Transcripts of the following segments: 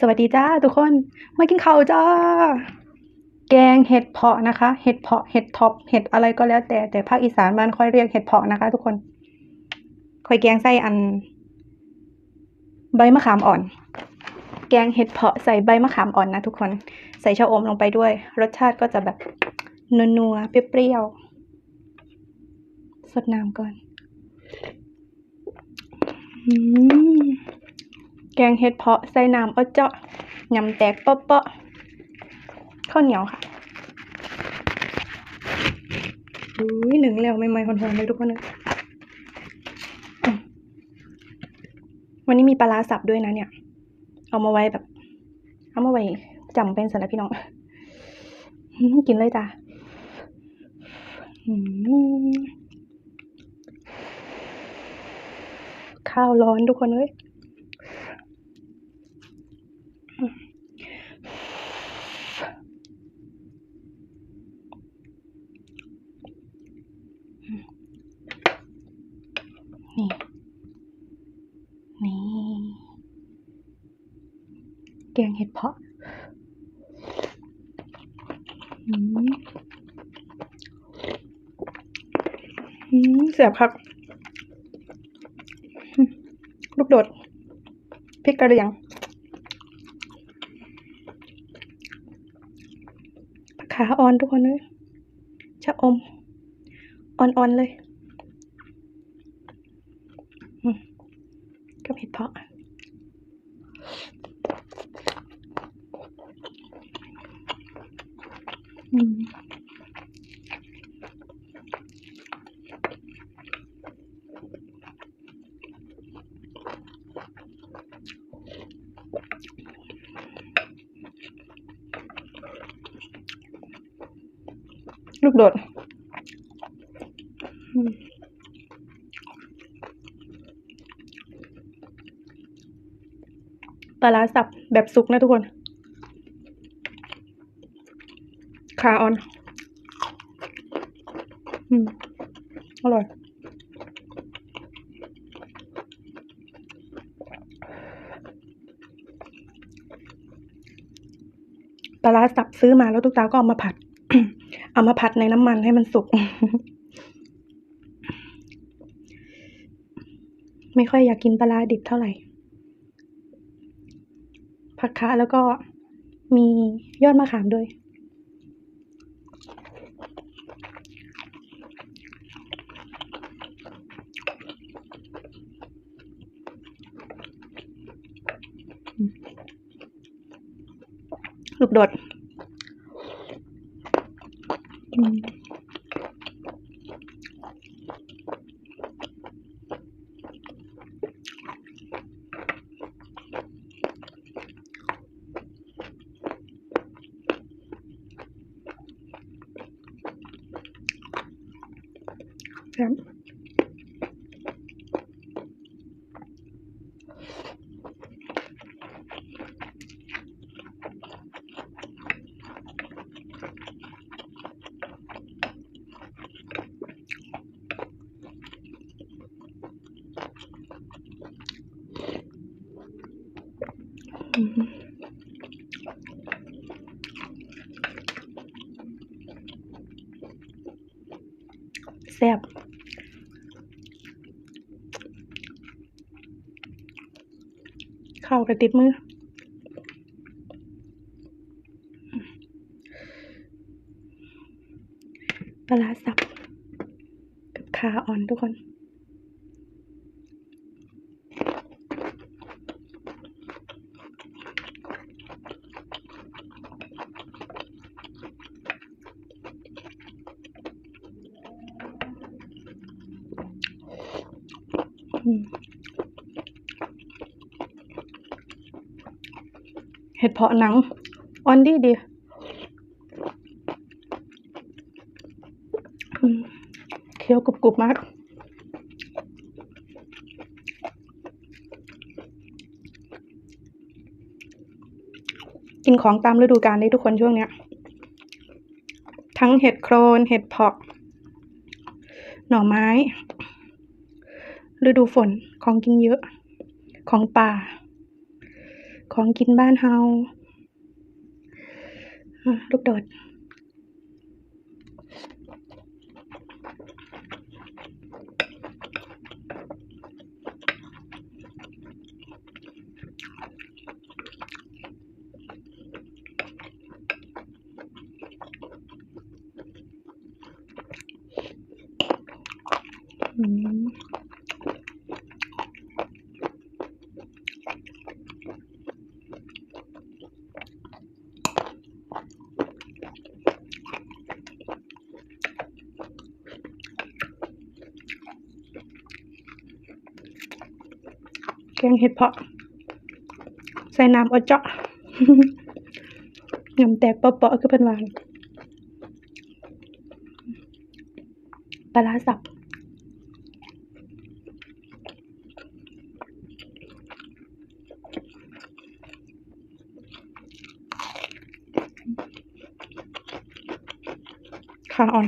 สวัสดีจ้าทุกคน มากินข้าวจ้า แกงเห็ดเผาะนะคะ เห็ดเผาะ เห็ดท็อป เห็ดอะไรก็แล้ว แต่แต่ภาคอีสานบ้านค่อยเรียกเห็ดเผาะนะคะ ทุกคน ค่อยแกงใส่อัน ใบมะขามอ่อน แกงเห็ดเผาะใส่ใบมะขามอ่อนนะทุกคน ใส่ชะอมลงไปด้วย รสชาติก็จะแบบนัวๆ เปรี้ยวๆ สดน้ำก่อน อืม แกงเห็ดเพาะใส่น้ำเอเจาะยำแตกเปาะๆข้าวเหนียวค่ะอุ้ยหนึ่งแล้วไม่ไม่คนๆเลยทุกคนเลยวันนี้มีปลาร้าสับด้วยนะเนี่ย เอามาไว้แบบ เอามาไว้จำเป็นสำหรับพี่น้อง กินเลยจ้ะข้าวร้อนทุกคนเลย นี่ นี่ แกงเห็ดเพาะอืมอืม เสียบครับ ลูกโดดพริกกระเรียงขาอ่อนทุกคนเลยชะอม อ่อนๆเลย กับเห็ดเพาะอืมลูก โดดอืมปลาร้าสับแบบสุกนะทุกคนขาออน อืม อร่อย ปลาร้าสับซื้อมาแล้วทุกตาก็เอามาผัด เอามาผัดในน้ำมันให้มันสุก ไม่ค่อยอยากกินปลาดิบเท่าไหร่ ผักคะแล้วก็มียอดมะขามด้วย ลูกโดด อื แซ่บเข้าวกระติดมือปลาร้าสับกับขาอ่อนทุกคน เห็ดเพาะหนังอ่อนดีดีเคี้ยวกรุบๆมาก กินของตามฤดูกาลได้ทุกคนช่วงเนี้ย ทั้งเห็ดโครน เห็ดเพาะ หน่อไม้ ฤดูฝนของกินเยอะ ของป่า ของกินบ้านเฮาลูกโดด แกงเห็ดเพาะ ใส่น้ำอดเจาะยำแตกเปาะๆคือเป็นหวานปลาร้าสับขาอ่อน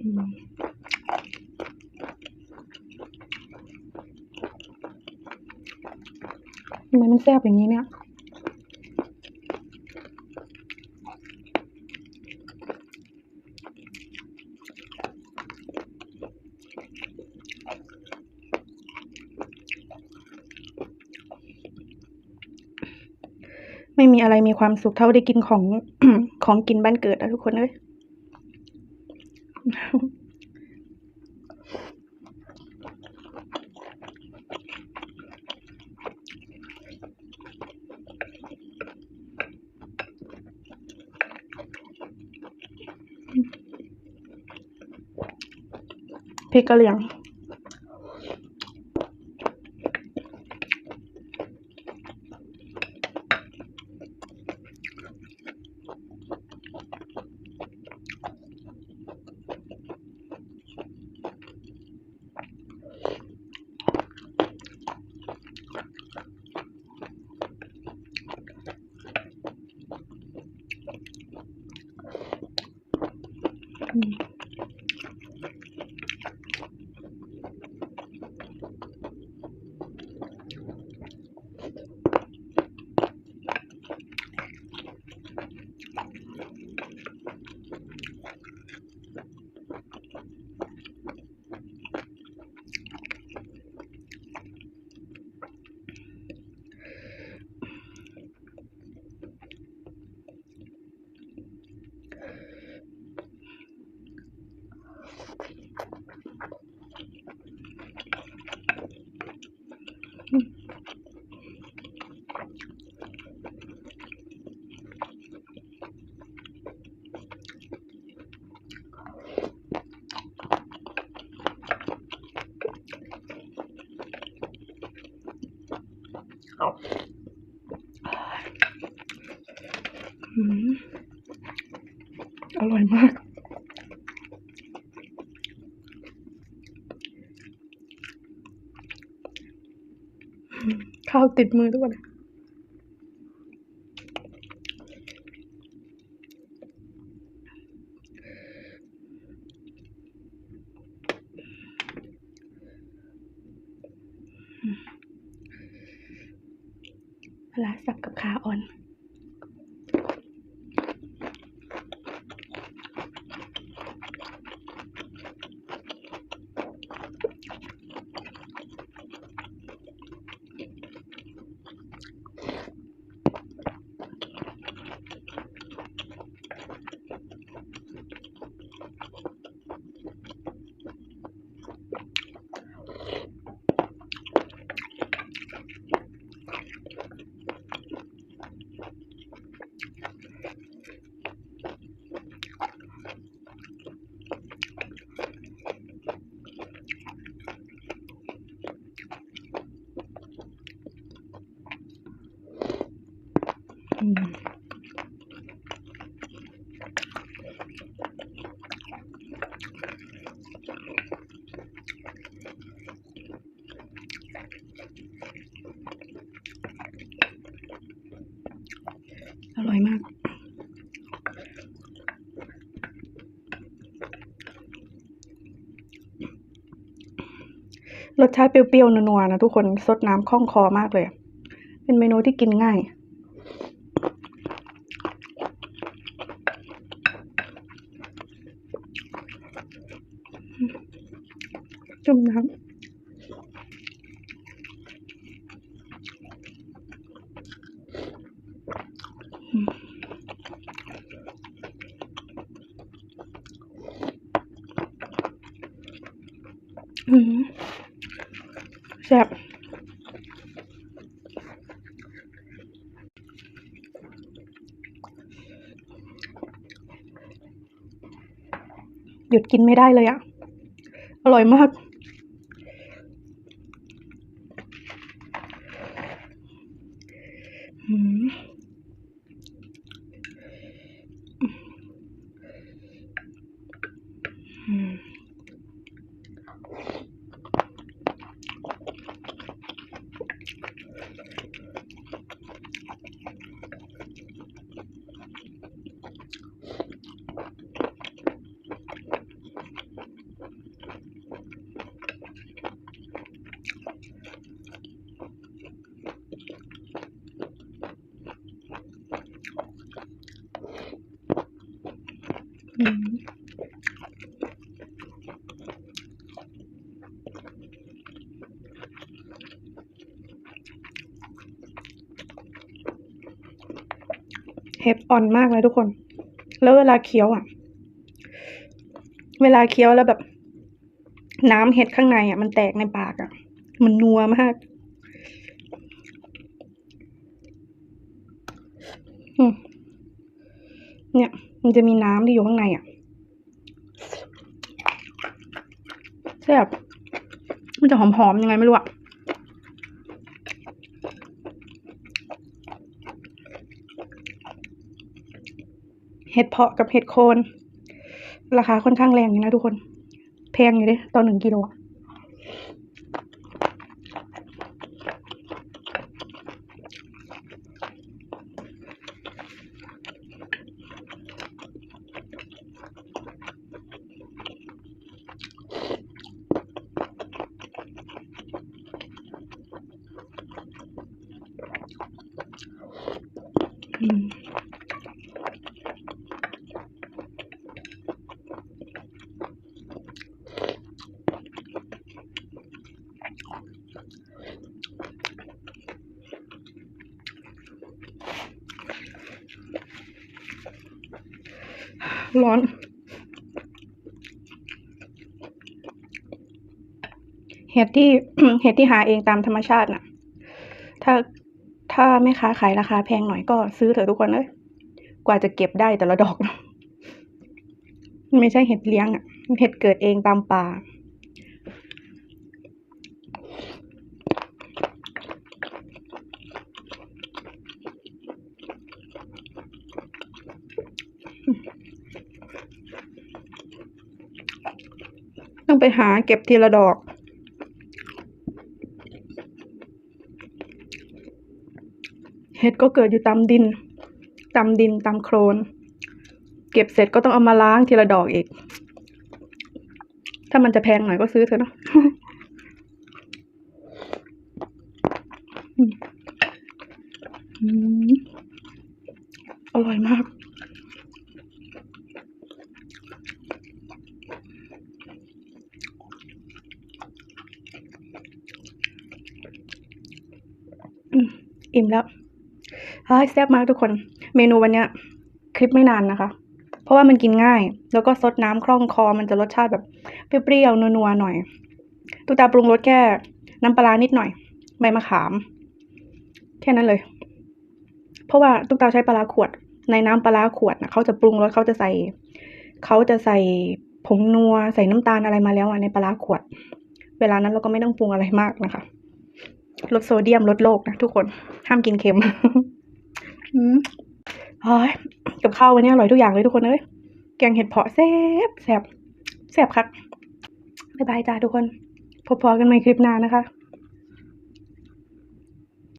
อืมทำไมมัน แซ่บอย่างนี้เนี่ยไม่มีอะไรมีความสุขเท่าได้กินของของกินบ้านเกิดนะทุกคนเอ้ย พริ อืมอร่อยมากข้าวติดมือทุกคน ลาสับกับขาอ่อน อ อยมาก รสชาติเปรี้ยวๆนัวๆนะทุกคนซดน้ำคล่องคอมากเลย เป็นเมนูที่กินง่ายจุ่มน้ำอืมแซ่บ หยุดกินไม่ได้เลยอะอร่อยมาก เห็ดอ่อนมากเลยทุกคน แล้วเวลาเคี้ยวอะ เวลาเคี้ยวแล้วแบบ น้ำเห็ดข้างในอะ มันแตกในปากอะ มันนัวมากเนี่ย มันจะมีน้ำที่อยู่ข้างในอะแซ่บมันจะหอมๆยังไงไม่รู้อะ เห็ดเพาะกับเห็ดโคน ราคาค่อนข้างแรงอยู่นะทุกคน แพงอยู่ด้ต่อหนึ่งกิโลอะอืม ร้อน เห็ดที่เห็ดที่หาเองตามธรรมชาติน่ะ ถ้าถ้าแม่ค้าขายราคาแพงหน่อยก็ซื้อเถอะทุกคนเลยกว่าจะเก็บได้แต่ละดอกมันไม่ใช่เห็ดเลี้ยงอะเห็ดเกิดเองตามป่า ต้องไปหาเก็บทีละดอก เห็ดก็เกิดอยู่ตามดิน ตามดินตามโคลน เก็บเสร็จก็ต้องเอามาล้างทีละดอกอีก ถ้ามันจะแพงหน่อยก็ซื้อเถอะเนาะอืมอืมอร่อยมาก อืม อิ่มแล้วเฮ้ยแซ่บมากทุกคน เมนูวันเนี้ย คลิปไม่นานนะคะ เพราะว่ามันกินง่าย แล้วก็ซดน้ำคล่องคอมันจะรสชาติแบบเปรี้ยวๆนัวๆหน่อย ตุ๊กตาปรุงรสแค่น้ำปลานิดหน่อย ใบมะขาม แค่นั้นเลย เพราะว่าตุ๊กตาใช้ปลาขวด ในน้ำปลาขวดนะเขาจะปรุงรสเขาจะใส่เขาจะใส่ผงนัวใส่น้ำตาลอะไรมาแล้วอะในปลาขวด เวลานั้นเราก็ไม่ต้องปรุงอะไรมากนะคะ ลดโซเดียมลดโลกนะทุกคนห้ามกินเค็มอืมเฮ้ยกับข้าววันนี้อร่อยทุกอย่างเลยทุกคนเอ้ยแกงเห็ดเผาะแซ่บแซ่บแซ่บครับบ๊ายบายจ้าทุกคนพบพอกันใหม่คลิปหน้านะคะ